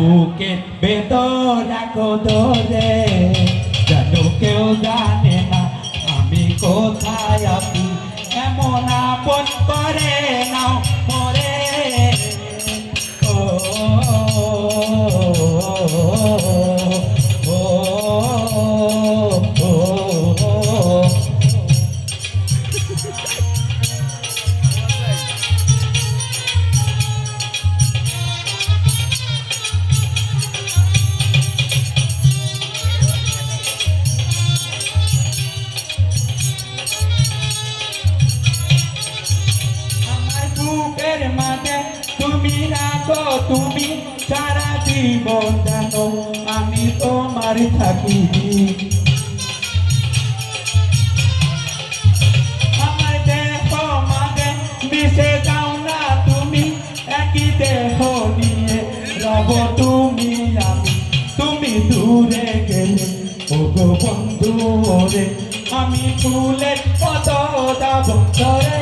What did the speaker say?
বুকে বেদনা ধরে যেন কেউ জানে না আমি কোথায় আপনি এমন আপন করে নাও মরে। ও বুকের মাঝে তুমি রাখো, তুমি সারা জীবন জানো, আমি তোমার থাকি। না তুমি নিয়ে রব তুমি আমি, তুমি রে আমি ফুলের কত যাব ধরে